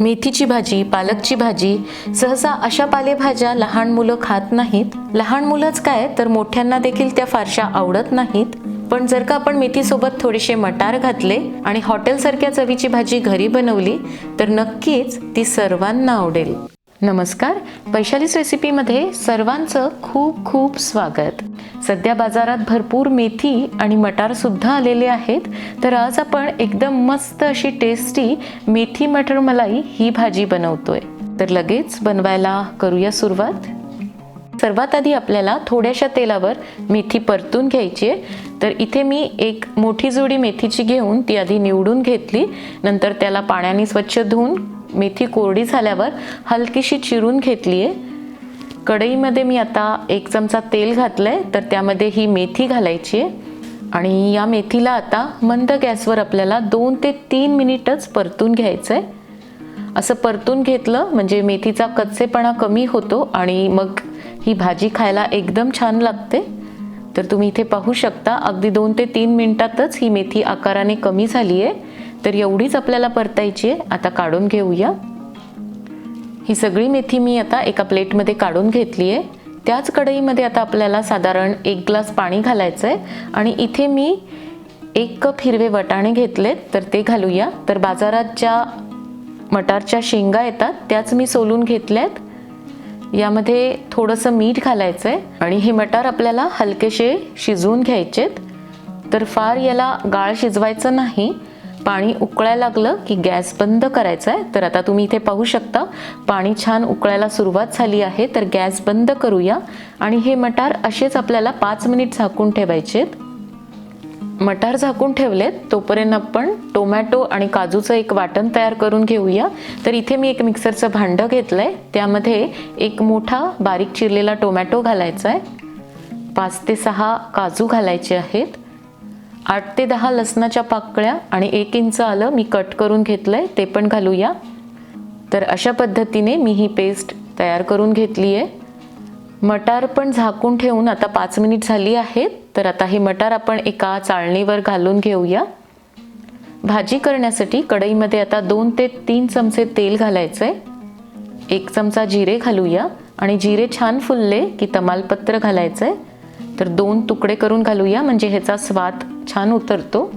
मेथीची भाजी पालकची भाजी सहसा अशा पालेभाज्या लहान मुलं खात नाहीत. लहान मुलंच काय तर मोठ्यांना देखील त्या फारशा आवडत नाहीत. पण जर का आपण मेथीसोबत थोडेसे मटार घातले आणि हॉटेलसारख्या चवीची भाजी घरी बनवली तर नक्कीच ती सर्वांना आवडेल. नमस्कार. वैशालीस रेसिपीमध्ये सर्वांचं खूप खूप स्वागत. सध्या बाजारात भरपूर मेथी आणि मटार सुद्धा आलेले आहेत. तर आज आपण एकदम मस्त अशी टेस्टी मेथी मटर मलाई ही भाजी बनवतोय. तर लगेच बनवायला करूया सुरुवात. सर्वात आधी आपल्याला थोड्याशा तेलावर मेथी परतून घ्यायची आहे. तर इथे मी एक मोठी जोडी मेथीची घेऊन ती आधी निवडून घेतली. नंतर त्याला पाण्याने स्वच्छ धुवून मेथी कोरडी झाल्यावर हलकीशी चिरून घेतली आहे कढईमध्ये मी आता एक चमचा तेल घातलं आहे तर त्यामध्ये ही मेथी घालायची आहे आणि या मेथीला आता मंद गॅसवर आपल्याला दोन ते तीन मिनिटच परतून घ्यायचं आहे असं परतून घेतलं म्हणजे मेथीचा कच्चेपणा कमी होतो आणि मग ही भाजी खायला एकदम छान लागते. तर तुम्ही इथे पाहू शकता अगदी दोन ते तीन मिनिटातच ही मेथी आकाराने कमी झाली आहे तर एवढीच आपल्याला परतायची आहे. आता काढून घेऊया. ही सगळी मेथी मी आता एका प्लेटमध्ये काढून घेतली आहे. त्याच कढईमध्ये आता आपल्याला साधारण एक ग्लास पाणी घालायचं आहे आणि इथे मी एक कप हिरवे वटाणे घेतलेत तर ते घालूया. तर बाजारात ज्या मटारच्या शेंगा येतात त्याच मी सोलून घेतल्यात. यामध्ये थोडंसं मीठ घालायचं आहे आणि हे मटार आपल्याला हलकेसे शिजवून घ्यायचेत. तर फार याला गाळ शिजवायचं नाही. पाणी उकळायला लागलं की गॅस बंद करायचा आहे. तर आता तुम्ही इथे पाहू शकता पाणी छान उकळायला सुरुवात झाली आहे. तर गॅस बंद करूया. आणि हे मटार असेच आपल्याला पाच मिनिट झाकून ठेवायचेत. मटार झाकून ठेवलेत. तोपर्यंत आपण टोमॅटो आणि काजूचं एक वाटण तयार करून घेऊया. तर इथे मी एक मिक्सरचं भांडं घेतलं आहे त्यामध्ये एक मोठा बारीक चिरलेला टोमॅटो घालायचा आहे. पाच ते सहा काजू घालायचे आहेत. आठ ते दहा लसणाच्या पाकळ्या आणि एक इंच आलं मी कट करून घेतलं आहे ते पण घालूया. तर अशा पद्धतीने मी ही पेस्ट तयार करून घेतली आहे. मटार पण झाकून ठेवून आता पाच मिनिट झाली आहेत तर आता हे मटार आपण एका चाळणीवर घालून घेऊया. भाजी करण्यासाठी कढईमध्ये आता दोन ते तीन चमचे तेल घालायचं आहे एक चमचा जिरे घालूया आणि जिरे छान फुलले की तमालपत्र घालायचं आहे तर दोन तुकडे करून घालूया म्हणजे ह्याचा स्वाद छान उतरतो.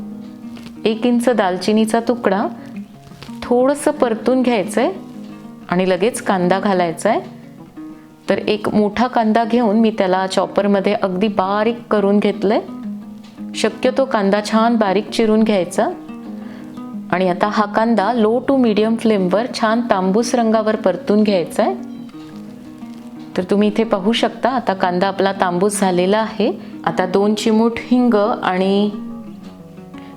एक इंच दालचिनीचा तुकडा. थोडंसं परतून घ्यायचं आहे आणि लगेच कांदा घालायचा आहे तर एक मोठा कांदा घेऊन मी त्याला चॉपरमध्ये अगदी बारीक करून घेतलं आहे शक्यतो कांदा छान बारीक चिरून घ्यायचा. आणि आता हा कांदा लो टू मीडियम फ्लेमवर छान तांबूस रंगावर परतून घ्यायचा आहे तर तुम्ही इथे पाहू शकता आता कांदा आपला तांबूस झालेला आहे. आता दोन चिमूट हिंग आणि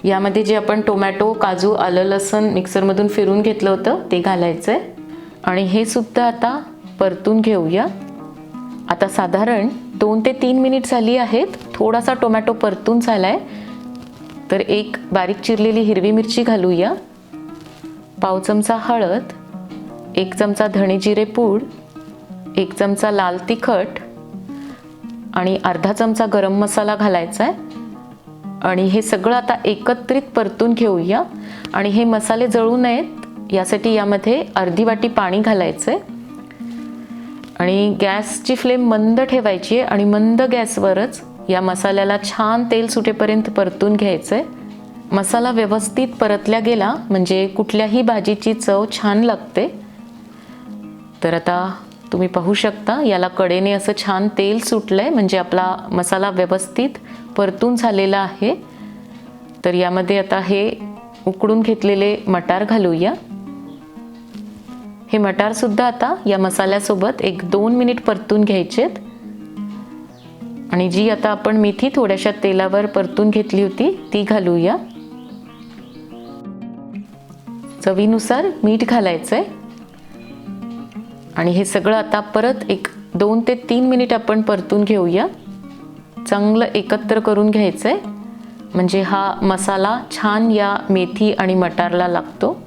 यामध्ये जे आपण टोमॅटो काजू आलं लसण मिक्सरमधून फिरून घेतलं होतं ते घालायचं आहे आणि हे सुद्धा आता परतून घेऊया. आता साधारण दोन ते तीन मिनिट झाली आहेत. थोडासा टोमॅटो परतून झाला आहे तर एक बारीक चिरलेली हिरवी मिरची घालूया. पाव चमचा हळद एक चमचा धणे जिरे पूड एक चमचा लाल तिखट आणि अर्धा चमचा गरम मसाला घालायचा आहे. आणि हे सगळं आता एकत्रित परतून घेऊया. आणि हे मसाले जळू नयेत यासाठी यामध्ये अर्धी वाटी पाणी घालायचं आहे आणि गॅसची फ्लेम मंद ठेवायची आहे आणि मंद गॅसवरच या मसाल्याला छान तेल सुटेपर्यंत परतून घ्यायचं आहे मसाला व्यवस्थित परतल्या गेला म्हणजे कुठल्याही भाजीची चव छान लागते. तर आता तुम्ही पाहू शकता. याला कडेने असं छान तेल सुटलं आहे म्हणजे आपला मसाला व्यवस्थित परतून झालेला आहे. तर यामध्ये आता हे उकडून घेतलेले मटार घालूया. हे मटारसुद्धा आता या मसाल्यासोबत एक दोन मिनिट परतून घ्यायचेत. आणि जी आता आपण मेथी थोड्याशा तेलावर परतून घेतली होती ती घालूया. चवीनुसार मीठ घालायचं आहे आणि हे सगळं आता परत एक दोन ते तीन मिनिट आपण परतून घेऊया. चांगलं एकत्र करून घ्यायचं आहे म्हणजे हा मसाला छान या मेथी आणि मटारला लागतो.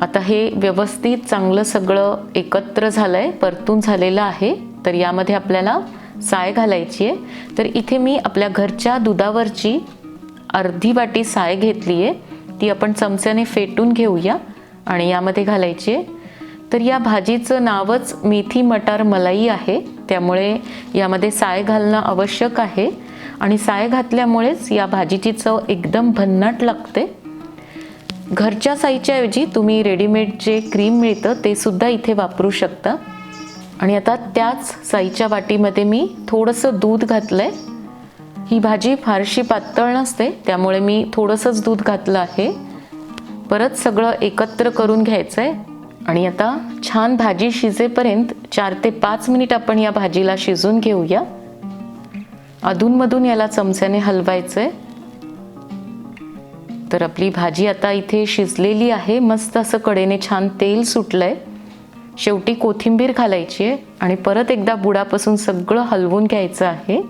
आता हे व्यवस्थित चांगलं सगळं एकत्र झालं आहे परतून झालेलं आहे. तर यामध्ये आपल्याला साय घालायची आहे. तर इथे मी आपल्या घरच्या दुधावरची अर्धी वाटी साय घेतली आहे ती आपण चमच्याने फेटून घेऊया आणि यामध्ये घालायची आहे. तर या भाजीचं नावच मेथी मटार मलाई आहे. त्यामुळे यामध्ये साय घालणं आवश्यक आहे. आणि साय घातल्यामुळेच या भाजीची चव एकदम भन्नाट लागते. घरच्या साईच्या ऐवजी तुम्ही रेडीमेड जे क्रीम मिळतं ते सुद्धा इथे वापरू शकता. आणि आता त्याच साईच्या वाटीमध्ये मी थोडंसं दूध घातलं आहे ही भाजी फारशी पातळ नसते त्यामुळे मी थोडंसंच दूध घातलं आहे. परत सगळं एकत्र करून घ्यायचं आहे आणि आता छान भाजी शिजेपर्यंत चार ते पाच मिनिट आपण या भाजीला शिजून घेऊया. अधूनमधून याला चमच्याने हलवायचं आहे तर आपली भाजी आता इथे शिजलेली आहे. मस्त असं कडेने छान तेल सुटलंय. शेवटी कोथिंबीर घालायची आहे आणि परत एकदा बुडापासून सगळं हलवून घ्यायचं आहे.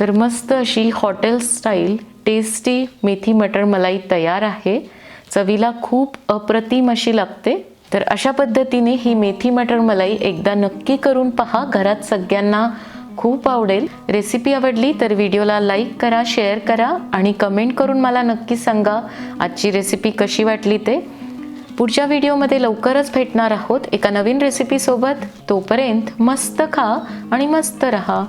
तर मस्त अशी hotel style tasty methi matar malai तयार आहे. चवीला खूप अप्रतिम अशी लागते. तर अशा पद्धतीने ही मेथी मटर मलाई एकदा नक्की करून पहा. घरात सगळ्यांना खूप आवडेल. रेसिपी आवडली तर व्हिडिओला लाईक करा शेअर करा आणि कमेंट करून मला नक्की सांगा आजची रेसिपी कशी वाटली ते. पुढच्या व्हिडिओमध्ये लवकरच भेटणार आहोत एका नवीन रेसिपीसोबत तोपर्यंत मस्त खा आणि मस्त रहा.